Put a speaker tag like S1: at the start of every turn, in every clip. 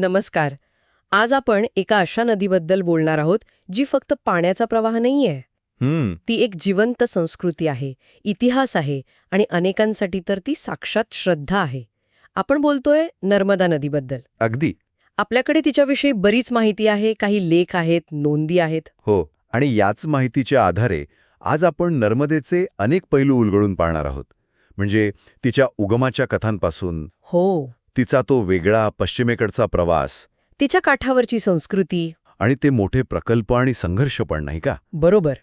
S1: नमस्कार. आज आपण एका अशा नदीबद्दल बोलणार आहोत जी फक्त पाण्याचा प्रवाह नाहीये.
S2: हम्म.
S1: ती एक जिवंत संस्कृती आहे इतिहास आहे आणि अनेकांसाठी तर ती साक्षात श्रद्धा आहे. आपण बोलतोय नर्मदा नदीबद्दल.
S2: अगदी.
S1: आपल्याकडे तिच्याविषयी बरीच माहिती आहे काही लेख आहेत नोंदी आहेत.
S2: हो आणि याच माहितीच्या आधारे आज आपण नर्मदेचे अनेक पैलू उलगडून पाहणार आहोत. म्हणजे तिच्या उगमाच्या कथांपासून
S1: हो.
S2: तिचा तो वेगळा पश्चिमेकडचा प्रवास.
S1: तिच्या काठावरची संस्कृती.
S2: आणि ते मोठे प्रकल्प आणि संघर्ष पण नाही का?
S1: बरोबर.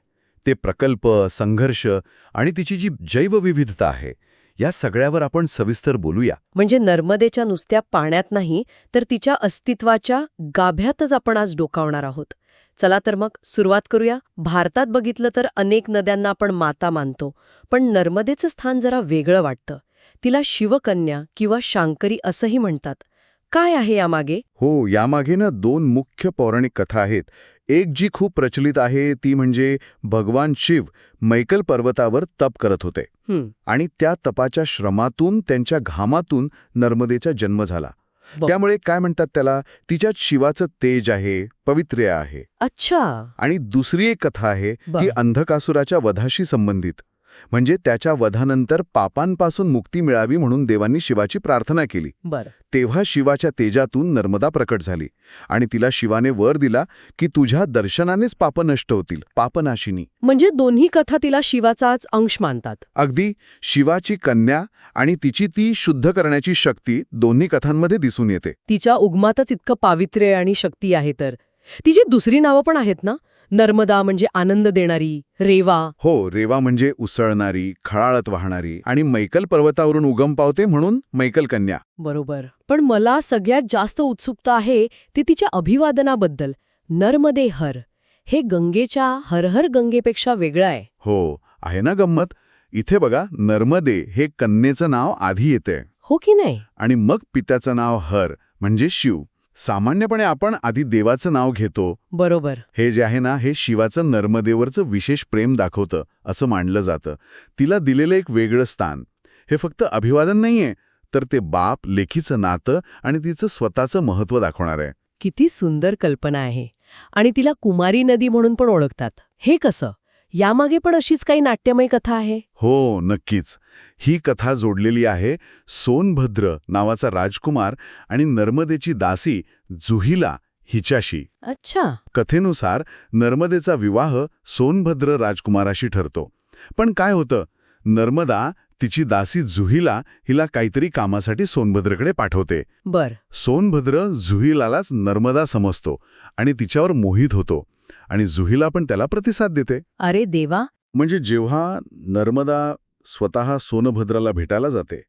S2: ते प्रकल्प संघर्ष आणि तिची जी जैवविविधता आहे या सगळ्यावर आपण सविस्तर बोलूया.
S1: म्हणजे नर्मदेच्या नुसत्या पाण्यात नाही तर तिच्या अस्तित्वाच्या गाभ्यातच आपण आज डोकावणार आहोत. चला तर मग सुरुवात करूया. भारतात बघितलं तर अनेक नद्यांना आपण माता मानतो पण नर्मदेचं स्थान जरा वेगळं वाटतं. तिला शिवकन्या किंवा शांकरी असंही म्हणतात. काय आहे यामागे?
S2: हो यामागे ना दोन मुख्य पौराणिक कथा आहेत. एक जी खूप प्रचलित आहे ती म्हणजे भगवान शिव मैकल पर्वतावर तप करत होते. आणि त्या तपाच्या श्रमातून त्यांच्या घामातून नर्मदेचा जन्म झाला. त्यामुळे काय म्हणतात त्याला? तिच्यात शिवाचं तेज आहे पवित्र्य आहे.
S1: अच्छा.
S2: आणि दुसरी एक कथा आहे. ती अंधकासुराच्या वधाशी संबंधित. म्हणजे त्याच्या वधानंतर पापांपासून मुक्ती मिळावी म्हणून देवांनी शिवाची प्रार्थना केली. तेव्हा शिवाच्या तेजातून नर्मदा प्रकट झाली आणि तिला शिवाने वर दिला की तुझ्या दर्शनानेच पाप नष्ट होतील पापनाशिनी.
S1: म्हणजे दोन्ही कथा तिला शिवाचाच अंश मानतात.
S2: अगदी शिवाची कन्या आणि तिची ती शुद्ध करण्याची शक्ती दोन्ही कथांमध्ये दिसून येते.
S1: तिच्या उगमातच इतकं पावित्र्य आणि शक्ती आहे तर. तिची दुसरी नावं पण आहेत ना? नर्मदा म्हणजे आनंद देणारी रेवा.
S2: हो रेवा म्हणजे उसळणारी खळाळत वाहणारी आणि मैकल पर्वतावरून उगम पावते म्हणून मैकल कन्या.
S1: बरोबर. पण मला सगळ्यात जास्त उत्सुकता आहे ती तिच्या अभिवादनाबद्दल नर्मदे हर. हे गंगेच्या हरहर गंगेपेक्षा वेगळं आहे.
S2: हो आहे ना गंमत? इथे बघा नर्मदे हे कन्येचं नाव आधी येते
S1: हो की नाही?
S2: आणि मग पित्याचं नाव हर म्हणजे शिव. सामान्यपणे आपण आधी देवाचं नाव घेतो.
S1: बरोबर.
S2: हे जे आहे ना हे शिवाचं नर्मदेवरचं विशेष प्रेम दाखवतं असं मानलं जातं. तिला दिलेलं एक वेगळं स्थान. हे फक्त अभिवादन नाहीये तर ते बाप लेखीचं नातं आणि तिचं स्वतःचं महत्त्व दाखवणार आहे.
S1: किती सुंदर कल्पना आहे. आणि तिला कुमारी नदी म्हणून पण ओळखतात. हे कसं? यामागे पण अशीच काही नाट्यमय कथा आहे?
S2: हो नक्कीच. ही कथा जोडलेली आहे सोनभद्र नावाचा राजकुमार आणि नर्मदेची दासी जुहिला हिच्याशी.
S1: अच्छा.
S2: कथेनुसार नर्मदेचा विवाह सोनभद्र राजकुमाराशी ठरतो. पण काय होतं? नर्मदा तिची दासी जुहिला हिला काहीतरी कामासाठी सोनभद्रकडे पाठवते.
S1: बर.
S2: सोनभद्र जुहिलालाच नर्मदा समजतो आणि तिच्यावर मोहित होतो. आणि जुहिला पण त्याला प्रतिसाद देते.
S1: अरे देवा.
S2: म्हणजे जेव्हा नर्मदा स्वतः सोनभद्राला भेटायला जाते.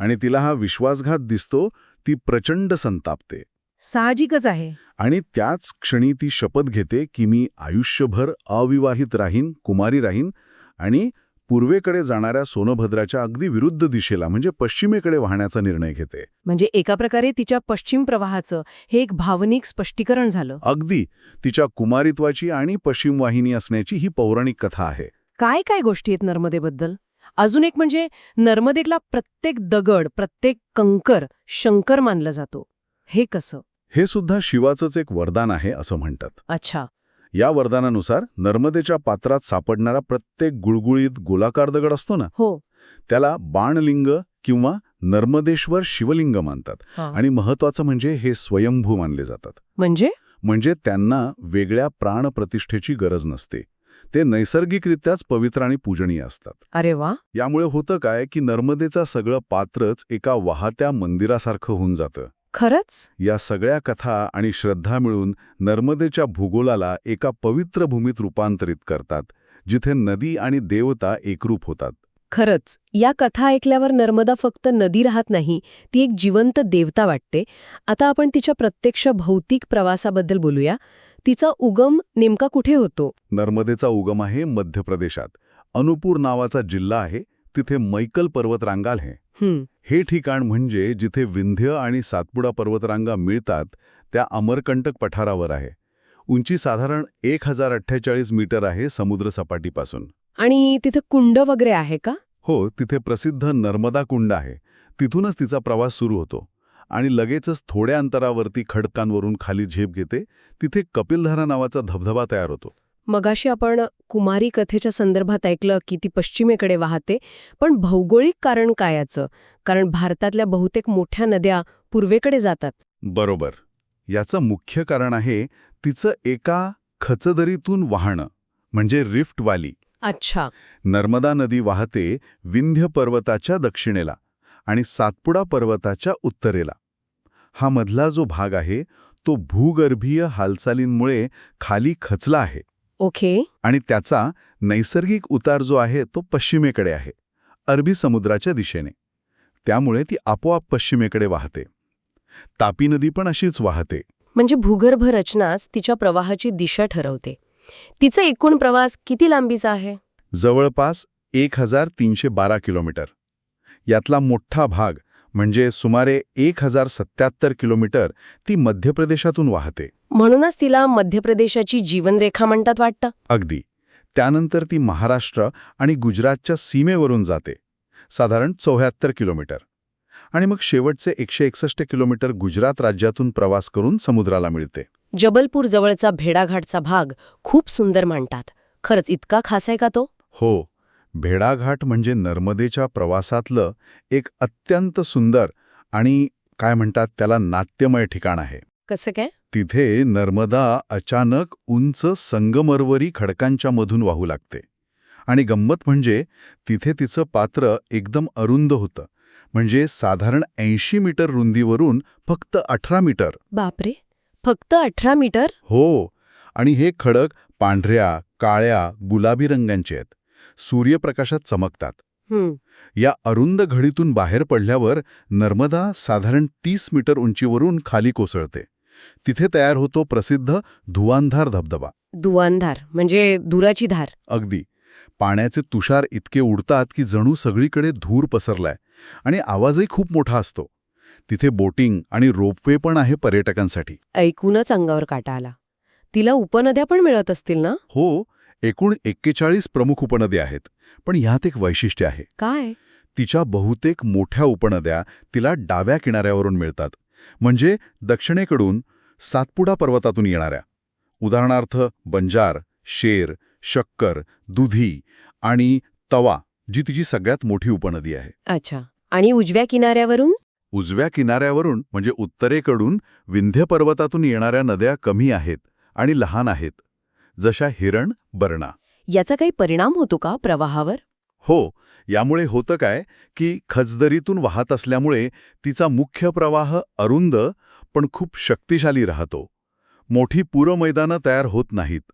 S2: आणि तिला हा विश्वासघात दिसतो ती प्रचंड संतापते.
S1: साहजिकच आहे.
S2: आणि त्याच क्षणी ती शपथ घेते की मी आयुष्यभर अविवाहित राहीन कुमारी राहीन आणि पूर्वेकडे जाणाऱ्या सोनभद्राच्या अगदी विरुद्ध दिशेला म्हणजे पश्चिमेकडे वाहण्याचा निर्णय घेते.
S1: म्हणजे एका प्रकारे तिच्या पश्चिम प्रवाहाचं हे एक भावनिक स्पष्टीकरण झालं.
S2: अगदी. तिच्या कुमारित्वाची आणि पश्चिम वाहिनी असण्याची ही पौराणिक कथा आहे.
S1: काय काय गोष्टी आहेत नर्मदेबद्दल? अजून एक म्हणजे नर्मदेला प्रत्येक दगड प्रत्येक कंकर शंकर मानला जातो. हे कसं?
S2: हे सुद्धा शिवाचंच एक वरदान आहे असं म्हणतात.
S1: अच्छा.
S2: या वरदानानुसार नर्मदेच्या पात्रात सापडणारा प्रत्येक गुळगुळीत गोलाकार दगड असतो ना?
S1: हो.
S2: त्याला बाणलिंग किंवा नर्मदेश्वर शिवलिंग मानतात
S1: आणि
S2: महत्वाचं म्हणजे हे स्वयंभू मानले जातात.
S1: म्हणजे?
S2: म्हणजे त्यांना वेगळ्या प्राणप्रतिष्ठेची गरज नसते. ते नैसर्गिकरित्याच पवित्र आणि पूजनीय असतात.
S1: अरे वा.
S2: यामुळे होतं काय की नर्मदेचा सगळं पात्रच एका वाहत्या मंदिरासारखं होऊन जातं.
S1: खरंच?
S2: या सगळ्या कथा आणि श्रद्धा मिळून नर्मदेच्या भूगोलाला एका पवित्र भूमीत रूपांतरित करतात जिथे नदी आणि देवता एकरूप होतात.
S1: खरंच या कथा ऐकल्यावर नर्मदा फक्त नदी राहत नाही ती एक जिवंत देवता वाटते. आता आपण तिच्या प्रत्यक्ष भौतिक प्रवासाबद्दल बोलूया. तिचा उगम नेमका कुठे होतो?
S2: नर्मदेचा उगम आहे मध्य प्रदेशात. अनुपूर नावाचा जिल्हा आहे तिथे मैकल पर्वतरांगा आहे.
S1: हं,
S2: ठिकाण म्हणजे जिथे विंध्य आणि सातपुडा पर्वतरांगा मिळतात त्या अमरकंटक पठारावर आहे. उंची साधारण एक हजार अठ्ठेचाळीस मीटर आहे समुद्रसपाटीपासून
S1: आणि तिथे कुंड वगैरे आहे का?
S2: हो तिथे प्रसिद्ध नर्मदा कुंड आहे. तिथूनच तिचा प्रवास सुरू होतो आणि लगेचच थोड्या अंतरावरती खडकांवरून खाली झेप घेते तिथे कपिलधारा नावाचा धबधबा तयार होतो.
S1: मगाशी आपण कुमारी कथेच्या संदर्भात ऐकलं की ती पश्चिमेकडे वाहते पण भौगोलिक कारण काय याचं? कारण भारतातल्या बहुतेक मोठ्या नद्या पूर्वेकडे जातात.
S2: बरोबर. याचं मुख्य कारण आहे तिचं एका खचदरीतून वाहणं म्हणजे रिफ्ट वाली
S1: अच्छा.
S2: नर्मदा नदी वाहते विंध्य पर्वताच्या दक्षिणेला आणि सातपुडा पर्वताच्या उत्तरेला. हा मधला जो भाग आहे तो भूगर्भीय हालचालींमुळे खाली खचला आहे.
S1: ओके.
S2: आणि त्याचा नैसर्गिक उतार जो आहे तो पश्चिमेकडे आहे अरबी समुद्राच्या दिशेने. त्यामुळे ती आपोआप पश्चिमेकडे वाहते. तापी नदी पण अशीच वाहते.
S1: म्हणजे भूगर्भ रचनाच तिच्या प्रवाहाची दिशा ठरवते. तिचा एकूण प्रवास किती लांबीचा आहे?
S2: जवळपास एक हजार तीनशे बारा किलोमीटर. यातला मोठा भाग म्हणजे सुमारे एक हजार सत्याहत्तर किलोमीटर ती मध्य प्रदेशातून वाहते.
S1: म्हणूनच तिला मध्य प्रदेशाची जीवनरेखा म्हणतात वाटतं.
S2: अगदी. त्यानंतर ती महाराष्ट्र आणि गुजरातच्या सीमेवरून जाते. साधारण चौऱ्याहत्तर किलोमीटर. आणि मग शेवटचे एकशे एकसष्ट किलोमीटर गुजरात राज्यातून प्रवास करून समुद्राला मिळते.
S1: जबलपूर जवळचा भेडाघाटचा भाग खूप सुंदर मांडतात. खरंच इतका खास आहे का तो?
S2: हो. भेडाघाट म्हणजे नर्मदेच्या प्रवासातलं एक अत्यंत सुंदर आणि काय म्हणतात त्याला नाट्यमय ठिकाण आहे.
S1: कसं काय?
S2: तिथे नर्मदा अचानक उंच संगमरवरी खडकांच्या मधून वाहू लागते. आणि गंमत म्हणजे तिथे तिचं पात्र एकदम अरुंद होतं. म्हणजे साधारण ऐंशी मीटर रुंदीवरून फक्त अठरा मीटर.
S1: बापरे! फक्त अठरा मीटर?
S2: हो. आणि हे खडक पांढऱ्या काळ्या गुलाबी रंगांचे आहेत. सूर्यप्रकाशात चमकतात. या अरुंद घडीतून बाहेर पडल्यावर नर्मदा साधारण तीस मीटर उंचीवरून खाली कोसळते. तिथे तयार होतो प्रसिद्ध धुवांधार धबधबा.
S1: दुवांधार म्हणजे दुराची धार.
S2: अगदी. पाण्याचे तुषार इतके उडतात की जणू सगळीकडे धूर पसरलाय आणि आवाजही खूप मोठा असतो. तिथे बोटिंग आणि रोपवे पण आहे पर्यटकांसाठी.
S1: ऐकूनच अंगावर काटा आला. तिला उपनद्या पण मिळत असतील ना?
S2: हो एकूण एक्केचाळीस प्रमुख उपनद्या आहेत पण ह्यात एक वैशिष्ट्य आहे.
S1: काय?
S2: तिच्या बहुतेक मोठ्या उपनद्या तिला डाव्या किनाऱ्यावरून मिळतात म्हणजे दक्षिणेकडून सातपुडा पर्वतातून येणाऱ्या. उदाहरणार्थ बंजार शेर शक्कर दुधी आणि तवा जी तिची सगळ्यात मोठी उपनदी आहे.
S1: अच्छा. आणि उजव्या किनाऱ्यावरून?
S2: उजव्या किनाऱ्यावरून म्हणजे उत्तरेकडून विंध्य पर्वतातून येणाऱ्या नद्या कमी आहेत आणि लहान आहेत. जशा हिरण बरणा.
S1: याचा काही परिणाम होतो का प्रवाहावर?
S2: हो यामुळे होतं काय की खचदरीतून वाहत असल्यामुळे तिचा मुख्य प्रवाह अरुंद पण खूप शक्तिशाली राहतो. मोठी पुरमैदानं तयार होत नाहीत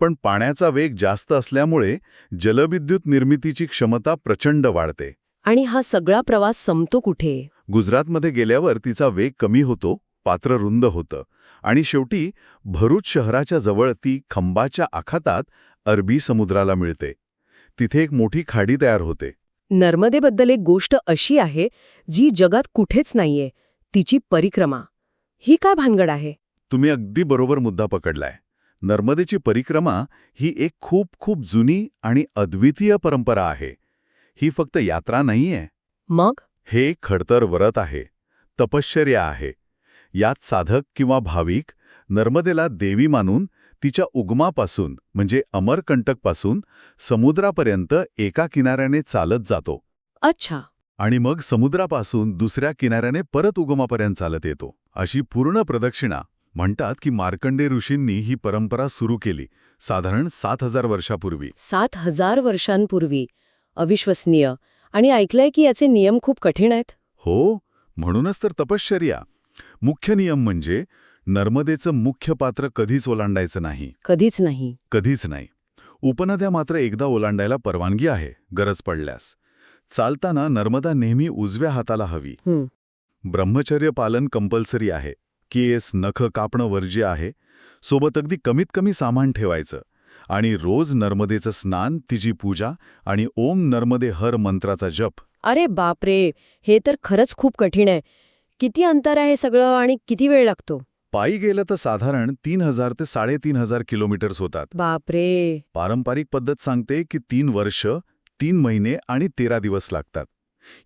S2: पण पाण्याचा वेग जास्त असल्यामुळे जलविद्युत निर्मितीची क्षमता प्रचंड वाढते.
S1: आणि हा सगळा प्रवास संपतो कुठे?
S2: गुजरातमध्ये गेल्यावर तिचा वेग कमी होतो पात्र रुंद होतं. आणि शेवटी भरूच शहराच्या जवळ ती खंबाच्या आखातात अरबी समुद्राला मिळते. तिथे एक मोठी खाडी तयार होते.
S1: नर्मदेबद्दल एक गोष्ट अशी आहे जी जगात कुठेच नाहीये तिची परिक्रमा. ही काय भानगड आहे?
S2: तुम्ही अगदी बरोबर मुद्दा पकडलाय. नर्मदेची परिक्रमा ही एक खूप खूप जुनी आणि अद्वितीय परंपरा आहे. ही फक्त यात्रा नाहीये.
S1: मग?
S2: हे खडतर व्रत आहे. तपश्चर्या आहे. यात साधक किंवा भाविक नर्मदेला देवी मानून तिच्या उगमापासून म्हणजे अमरकंटकपासून समुद्रापर्यंत एका किनाऱ्याने चालत जातो.
S1: अच्छा.
S2: आणि मग समुद्रापासून दुसऱ्या किनाऱ्याने परत उगमापर्यंत चालत येतो. अशी पूर्ण प्रदक्षिणा म्हणतात की मार्कंडे ऋषींनी ही परंपरा सुरू केली साधारण सात हजार वर्षापूर्वी.
S1: सात हजार वर्षांपूर्वी. अविश्वसनीय. आणि ऐकलंय की याचे नियम खूप कठीण आहेत?
S2: हो म्हणूनच तर तपश्चर्या. मुख्य नियम म्हणजे नर्मदेचं मुख्य पात्र कधीच ओलांडायचं नाही.
S1: कधीच नाही.
S2: कधीच नाही. उपनद्या मात्र एकदा ओलांडायला परवानगी आहे गरज पडल्यास. चालताना नर्मदा नेहमी उजव्या हाताला हवी. ब्रह्मचर्य पालन कंपल्सरी आहे. केस नख कापणं वर्ज्य आहे. सोबत अगदी कमीत कमी सामान ठेवायचं. आणि रोज नर्मदेचं स्नान तिची पूजा आणि ओम नर्मदे हर मंत्राचा जप.
S1: अरे बापरे! हे तर खरंच खूप कठीण आहे. किती अंतर आहे सगळं आणि किती वेळ लागतो?
S2: पायी गेलं तर साधारण तीन हजार ते साडेतीन हजार किलोमीटर्स होतात.
S1: बापरे!
S2: पारंपरिक पद्धत सांगते की तीन वर्ष तीन महिने आणि तेरा दिवस लागतात.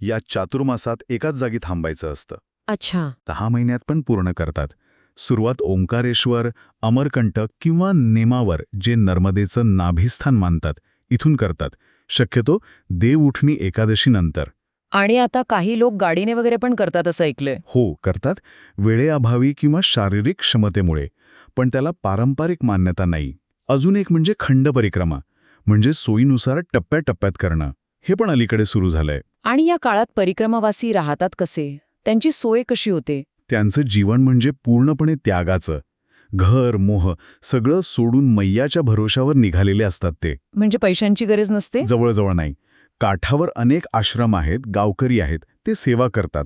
S2: या चातुर्मासात एकाच जागी थांबायचं असतं.
S1: अच्छा.
S2: दहा महिन्यात पण पूर्ण करतात. सुरुवात ओंकारेश्वर अमरकंटक किंवा नेमावर जे नर्मदेचं नाभिस्थान मानतात इथून करतात. शक्यतो देव उठणी एकादशीनंतर.
S3: आणि आता काही लोक गाडीने वगैरे पण करतात असं ऐकलंय.
S2: हो करतात. वेळेअभावी किंवा शारीरिक क्षमतेमुळे. पण त्याला पारंपरिक मान्यता नाही. अजून एक म्हणजे खंड परिक्रमा म्हणजे सोयीनुसार टप्प्याटप्प्यात करणं. हे पण अलीकडे सुरू झालंय.
S3: आणि या काळात परिक्रमावासी राहतात कसे? त्यांची सोय कशी होते?
S2: त्यांचं जीवन म्हणजे पूर्णपणे त्यागाचं. घर मोह सगळं सोडून मैयाच्या भरोशावर निघालेले असतात ते.
S3: म्हणजे पैशांची गरज नसते?
S2: जवळजवळ नाही. काठावर अनेक आश्रम आहेत गावकरी आहेत ते सेवा करतात.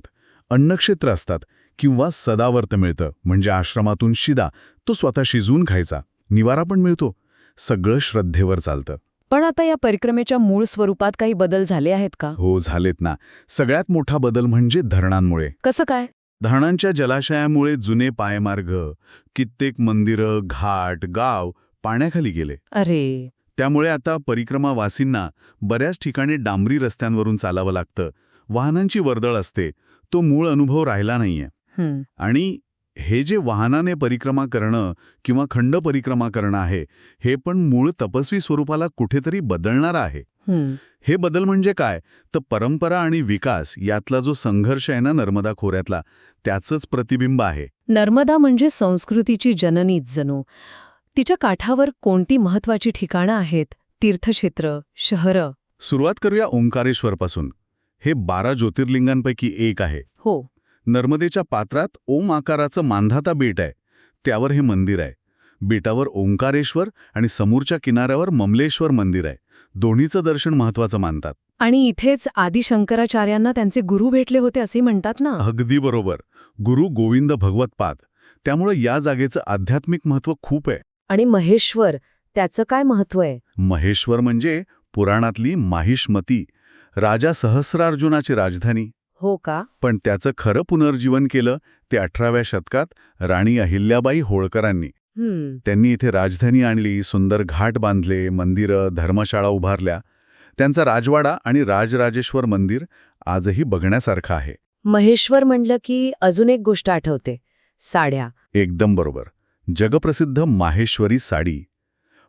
S2: अन्नक्षेत्र असतात किंवा सदावर्त मिळतं म्हणजे आश्रमातून शिदा तो स्वतः शिजवून खायचा. निवारा पण मिळतो. सगळं श्रद्धेवर चालतं.
S3: पण आता या परिक्रमेच्या मूळ स्वरूपात काही बदल झाले आहेत का?
S2: हो झालेत ना. सगळ्यात मोठा बदल म्हणजे धरणांमुळे.
S3: कसं काय?
S2: धरणांच्या जलाशयामुळे जुने पायमार्ग कित्येक मंदिरं घाट गाव पाण्याखाली गेले.
S3: अरे!
S2: त्यामुळे आता परिक्रमावासींना बऱ्याच ठिकाणी डांबरी रस्त्यांवरून चालावं लागतं. वाहनांची वर्दळ असते. तो मूळ अनुभव राहिला नाहीये.
S3: हं,
S2: आणि हे जे वाहनाने परिक्रमा करणं किंवा खंड परिक्रमा करणं आहे हे पण मूळ तपस्वी स्वरूपाला कुठेतरी बदलणारं आहे.
S3: हं.
S2: हे बदल म्हणजे काय? तर परंपरा आणि विकास यातला जो संघर्ष आहे ना नर्मदा खोऱ्यातला त्याचंच प्रतिबिंब आहे.
S1: नर्मदा म्हणजे संस्कृतीची जननीच जणू. तिच्या काठावर कोणती महत्वाची ठिकाणं आहेत? तीर्थक्षेत्र शहरं?
S2: सुरुवात करूया ओंकारेश्वरपासून. हे बारा ज्योतिर्लिंगांपैकी एक आहे.
S1: हो.
S2: नर्मदेच्या पात्रात ओम आकाराचं मांधाता बेट आहे. त्यावर हे मंदिर आहे. बेटावर ओंकारेश्वर आणि समोरच्या किनाऱ्यावर ममलेश्वर मंदिर आहे. दोन्हीचं दर्शन महत्वाचं मानतात.
S1: आणि इथेच आदी शंकराचार्यांना त्यांचे गुरु भेटले होते असे म्हणतात ना?
S2: अगदी बरोबर. गुरु गोविंद भगवतपाद त्यामुळे या जागेचं आध्यात्मिक महत्त्व खूप आहे.
S1: आणि महेश्वर त्याचं काय महत्त्व आहे?
S2: महेश्वर म्हणजे पुराणातली माहिष्मती राजा सहस्रार्जुनाची राजधानी.
S1: हो का?
S2: पण त्याचं खरं पुनर्जीवन केलं ते अठराव्या शतकात राणी अहिल्याबाई होळकरांनी. त्यांनी इथे राजधानी आणली सुंदर घाट बांधले मंदिरं धर्मशाळा उभारल्या. त्यांचा राजवाडा आणि राजराजेश्वर मंदिर आजही बघण्यासारखं आहे.
S1: महेश्वर म्हणलं की अजून एक गोष्ट आठवते साड्या.
S2: एकदम बरोबर. जगप्रसिद्ध माहेश्वरी साडी.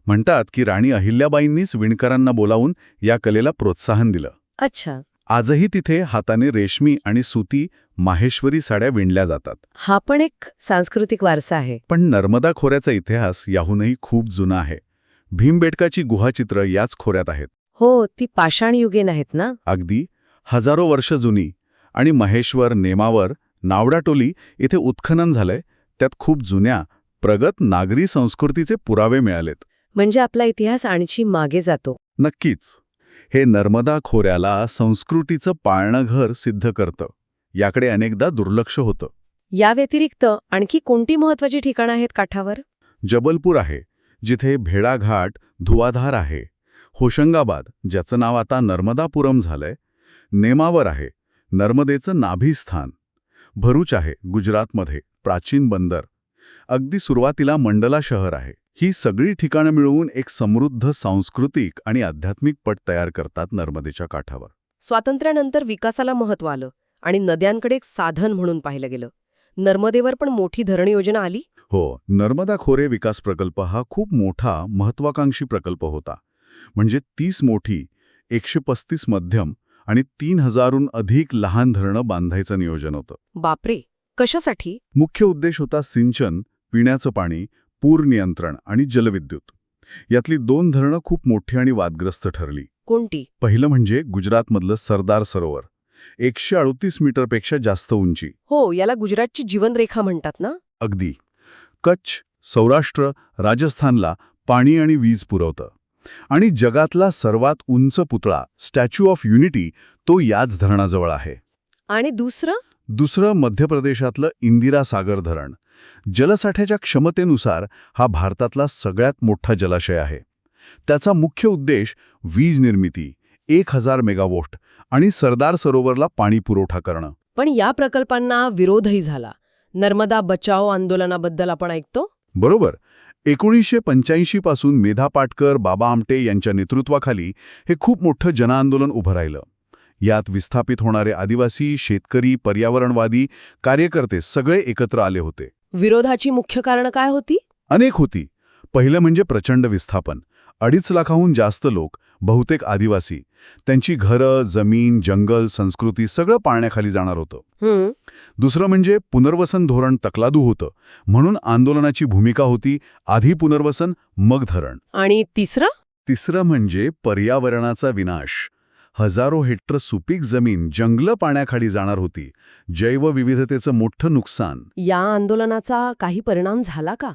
S2: म्हणतात की राणी अहिल्याबाईंनीच विणकरांना बोलावून या कलेला प्रोत्साहन दिलं.
S1: अच्छा.
S2: आजही तिथे हाताने रेशमी आणि सुती माहेश्वरी साड्या विणल्या जातात.
S1: हा पण एक सांस्कृतिक वारसा आहे.
S2: पण नर्मदा खोऱ्याचा इतिहास याहूनही खूप जुना आहे. भीमबेटकाची गुहाचित्र याच खोऱ्यात आहेत.
S1: हो ती पाषाण युगेन आहेत ना?
S2: अगदी हजारो वर्ष जुनी आणि महेश्वर नेमावर नावडाटोली इथे उत्खनन झालंय त्यात खूप जुन्या प्रगत नागरी संस्कृतीचे पुरावे मिळालेत.
S1: म्हणजे आपला इतिहास आणखी मागे जातो.
S2: नक्कीच. हे नर्मदा खोऱ्याला संस्कृतीचं पाळणं घर सिद्ध करतं. याकडे अनेकदा दुर्लक्ष होतं.
S1: या व्यतिरिक्त आणखी कोणती महत्वाची ठिकाणं आहेत काठावर?
S2: जबलपूर आहे जिथे भेडाघाट धुवाधार आहे. होशंगाबाद ज्याचं नाव आता नर्मदापुरम झालंय. नेमावर आहे नर्मदेचं नाभिस्थान. भरूच आहे गुजरातमध्ये प्राचीन बंदर. अगदी सुरुवातीला मंडला शहर आहे. ही सगळी ठिकाणं मिळवून एक समृद्ध सांस्कृतिक आणि आध्यात्मिक पट तयार करतात नर्मदेच्या काठावर.
S1: स्वातंत्र्यानंतर विकासाला महत्त्व आलं आणि नद्यांकडे एक साधन म्हणून पाहिलं गेलं. नर्मदेवर पण मोठी धरण योजना आली?
S2: हो नर्मदा खोरे विकास प्रकल्प हा खूप मोठा महत्वाकांक्षी प्रकल्प होता. म्हणजे तीस मोठी एकशे पस्तीस मध्यम आणि तीन हजारहून अधिक लहान धरणं बांधायचं नियोजन होतं.
S1: बापरे! कशासाठी?
S2: मुख्य उद्देश होता सिंचन पिण्याचं पाणी पूर नियंत्रण आणि जलविद्युत. यातली दोन धरणं खूप मोठी आणि वादग्रस्त ठरली.
S1: कोणती?
S2: पहिलं म्हणजे गुजरातमधलं सरदार सरोवर. एकशे अडतीस मीटरपेक्षा जास्त उंची.
S1: हो याला गुजरातची जीवनरेखा म्हणतात ना?
S2: अगदी. कच्छ सौराष्ट्र राजस्थानला पाणी आणि वीज पुरवतं. आणि जगातला सर्वात उंच पुतळा स्टॅच्यू ऑफ युनिटी तो याच धरणाजवळ आहे.
S1: आणि दुसरं?
S2: दुसरं मध्य प्रदेशातलं इंदिरा सागर धरण. जलसाठ्याच्या क्षमतेनुसार हा भारतातला सगळ्यात मोठा जलाशय आहे. त्याचा मुख्य उद्देश वीज निर्मिती एक हजार मेगावोट आणि सरदार सरोवरला पाणी पुरवठा करणं.
S1: पण या प्रकल्पांना विरोधही झाला. नर्मदा बचाओ आंदोलनाबद्दल आपण ऐकतो?
S2: बरोबर. एकोणीसशे पंच्याऐंशी पासून मेधा पाटकर बाबा आमटे यांच्या नेतृत्वाखाली हे खूप मोठं जनआंदोलन उभं राहिलं. यात विस्थापित होणारे आदिवासी शेतकरी पर्यावरणवादी कार्यकर्ते सगळे एकत्र आले होते.
S1: विरोधाची मुख्य कारणं काय होती?
S2: अनेक होती. पहिलं म्हणजे प्रचंड विस्थापन. अडीच लाखाहून जास्त लोक बहुतेक आदिवासी. त्यांची घरं जमीन जंगल संस्कृती सगळं पाळण्याखाली जाणार होतं. दुसरं म्हणजे पुनर्वसन धोरण तकलादू होतं. म्हणून आंदोलनाची भूमिका होती आधी पुनर्वसन मग धरण.
S1: आणि तिसरं?
S2: तिसरं म्हणजे पर्यावरणाचा विनाश. हजारो हेक्टर सुपीक जमीन जंगलं पाण्याखाली जाणार होती. जैवविविधतेचं मोठं नुकसान.
S1: या आंदोलनाचा काही परिणाम झाला का?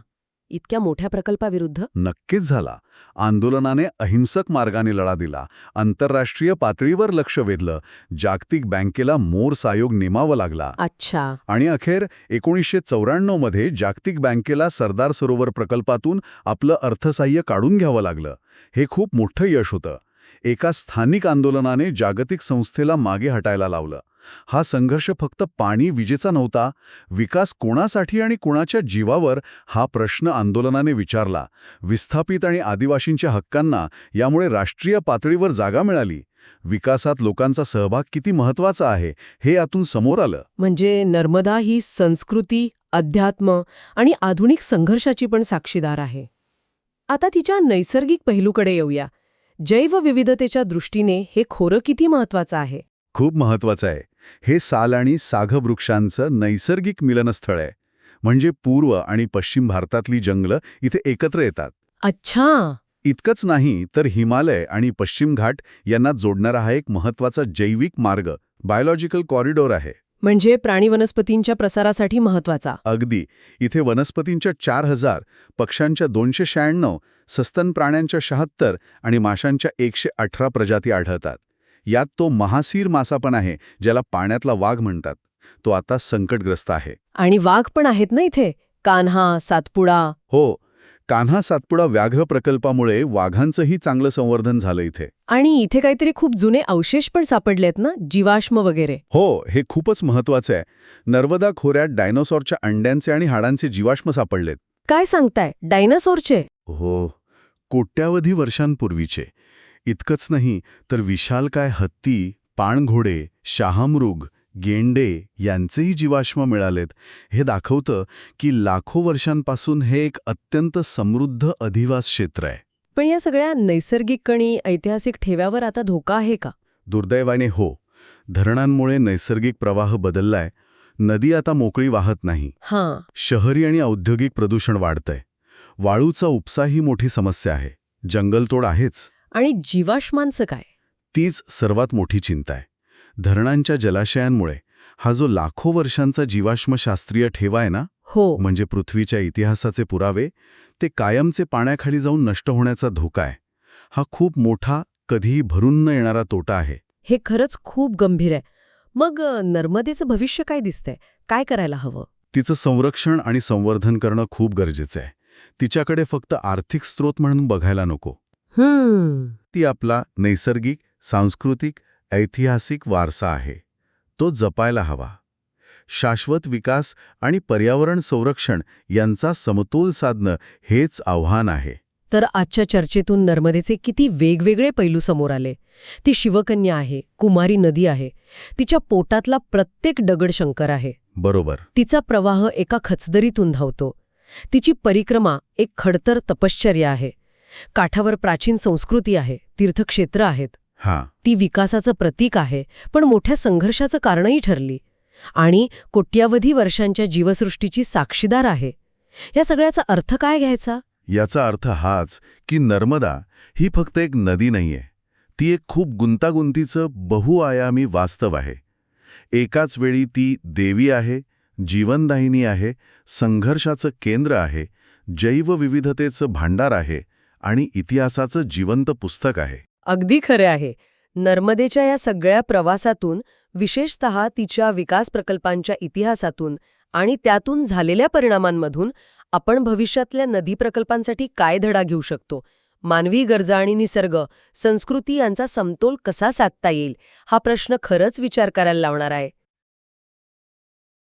S1: इतक्या मोठ्या प्रकल्पाविरुद्ध?
S2: नक्कीच झाला. आंदोलनाने अहिंसक मार्गाने लढा दिला. आंतरराष्ट्रीय पातळीवर लक्ष वेधलं. जागतिक बँकेला मोर सायोग नेमावा लागला.
S1: अच्छा.
S2: आणि अखेर एकोणीसशे चौऱ्याण्णवमध्ये जागतिक बँकेला सरदार सरोवर प्रकल्पातून आपलं अर्थसहाय्य काढून घ्यावं लागलं. हे खूप मोठं यश होतं. एका स्थानिक आंदोलनाने जागतिक संस्थेला मागे हटायला लावलं. हा संघर्ष फक्त पाणी विजेचा नव्हता विकास कोणासाठी आणि कोणाच्या जीवावर हा प्रश्न आंदोलनाने विचारला. विस्थापित आणि आदिवासींच्या हक्कांना यामुळे राष्ट्रीय पातळीवर जागा मिळाली. विकासात लोकांचा सहभाग किती महत्त्वाचा आहे हे यातून समोर आलं.
S1: म्हणजे नर्मदा ही संस्कृती अध्यात्म आणि आधुनिक संघर्षाची पण साक्षीदार आहे. आता तिच्या नैसर्गिक पैलूकडे येऊया. जैवविविधतेच्या दृष्टीने हे खोरं किती महत्वाचं आहे?
S2: खूप महत्वाचं आहे. हे साल आणि साघ वृक्षांचं नैसर्गिक मिलनस्थळ आहे. म्हणजे पूर्व आणि पश्चिम भारतातली जंगलं इथे एकत्र येतात.
S1: अच्छा!
S2: इतकंच नाही तर हिमालय आणि पश्चिम घाट यांना जोडणारा हा एक महत्त्वाचा जैविक मार्ग बायोलॉजिकल कॉरिडॉर आहे.
S1: म्हणजे प्राणी वनस्पतींच्या प्रसारासाठी महत्त्वाचा
S2: अगदी. इथे वनस्पतींच्या चार हजार पक्ष्यांच्या दोनशे शहाण्णव सस्तन प्राण्यांच्या शहात्तर आणि माशांच्या एकशे अठरा प्रजाती आढळतात. यात तो महासीर मासा पण आहे ज्याला पाण्यातला वाघ म्हणतात. तो आता संकटग्रस्त आहे.
S1: आणि वाघ पण आहेत ना इथे? कान्हा सातपुडा.
S2: हो कान्हा सातपुडा व्याघ्र प्रकल्पामुळे वाघांचंही चांगलं संवर्धन झालं इथे.
S1: आणि इथे काहीतरी खूप जुने अवशेष पण सापडलेत ना? जीवाश्म वगैरे.
S2: हो हे खूपच महत्वाचं आहे. नर्मदा खोऱ्यात डायनोसॉरच्या अंड्यांचे आणि हाडांचे जीवाश्म सापडलेत.
S1: काय सांगताय? डायनासोरचे?
S2: हो कोट्यावधी वर्षांपूर्वीचे. इतकंच नाही तर विशालकाय हत्ती पाणघोडे शहामृग गेंडे यांचेही जीवाश्म मिळालेत. हे दाखवतं की लाखो वर्षांपासून हे एक अत्यंत समृद्ध अधिवास क्षेत्र आहे.
S1: पण या सगळ्या नैसर्गिक आणि ऐतिहासिक ठेव्यावर आता धोका आहे का?
S2: दुर्दैवाने हो. धरणांमुळे नैसर्गिक प्रवाह बदललाय. नदी आता मोकळी वाहत नाही.
S1: हां.
S2: शहरी आणि औद्योगिक प्रदूषण वाढतंय. वाळूचा उपसा ही मोठी समस्या आहे. जंगलतोड आहेच.
S1: आणि जीवाश्मांचं काय?
S2: तीच सर्वात मोठी चिंता आहे. धरणांच्या जलाशयांमुळे हा जो लाखो वर्षांचा जीवाश्मशास्त्रीय ठेवा आहे ना
S1: हो.
S2: म्हणजे पृथ्वीच्या इतिहासाचे पुरावे ते कायमचे पाण्याखाली जाऊन नष्ट होण्याचा धोका आहे. हा खूप मोठा कधीही भरून न येणारा तोटा आहे.
S1: हे खरंच खूप गंभीर आहे. मग नर्मदेचं भविष्य काय दिसतंय? काय करायला हवं?
S2: तिचं संरक्षण आणि संवर्धन करणं खूप गरजेचं आहे. तिच्याकडे फक्त आर्थिक स्रोत म्हणून बघायला नको. ती आपला नैसर्गिक सांस्कृतिक ऐतिहासिक वारसा आहे. तो जपायला हवा. शाश्वत विकास आणि पर्यावरण संरक्षण यांचा समतोल साधणं हेच आव्हान आहे.
S1: तर आजच्या चर्चेतून नर्मदेचे किती वेगवेगळे पैलू समोर आले. ती शिवकन्या आहे कुमारी नदी आहे. तिच्या पोटातला प्रत्येक दगड शंकर आहे.
S2: बरोबर.
S1: तिचा प्रवाह एका खचदरीतून धावतो. तिची परिक्रमा एक खडतर तपश्चर्या आहे. काठावर प्राचीन संस्कृती आहे तीर्थक्षेत्र आहेत.
S2: हां.
S1: ती विकासाचं प्रतीक आहे पण मोठ्या संघर्षाचं कारणही ठरली. आणि कोट्यावधी वर्षांच्या जीवसृष्टीची साक्षीदार आहे. या सगळ्याचा अर्थ काय घ्यायचा?
S2: याचा अर्थ हाच की नर्मदा ही फक्त एक नदी नाहीये. ती एक खूप गुंतागुंतीचं बहुआयामी वास्तव आहे. एकाच वेळी ती देवी आहे जीवनदायिनी आहे संघर्षाचं केंद्र आहे जैवविविधतेचं भांडार आहे आणि इतिहासाचं जिवंत पुस्तक आहे.
S1: अगदी खरे आहे. नर्मदेच्या या सगळ्या प्रवासातून विशेषतः तिच्या विकास प्रकल्पांच्या इतिहासातून आणि त्यातून झालेल्या परिणामांमधून आपण भविष्यातल्या नदी प्रकल्पांसाठी काय धडा घेऊ शकतो? मानवी गरजा आणि निसर्ग संस्कृती यांचा समतोल कसा साधता येईल? हा प्रश्न खरंच विचार करायला लावणार आहे.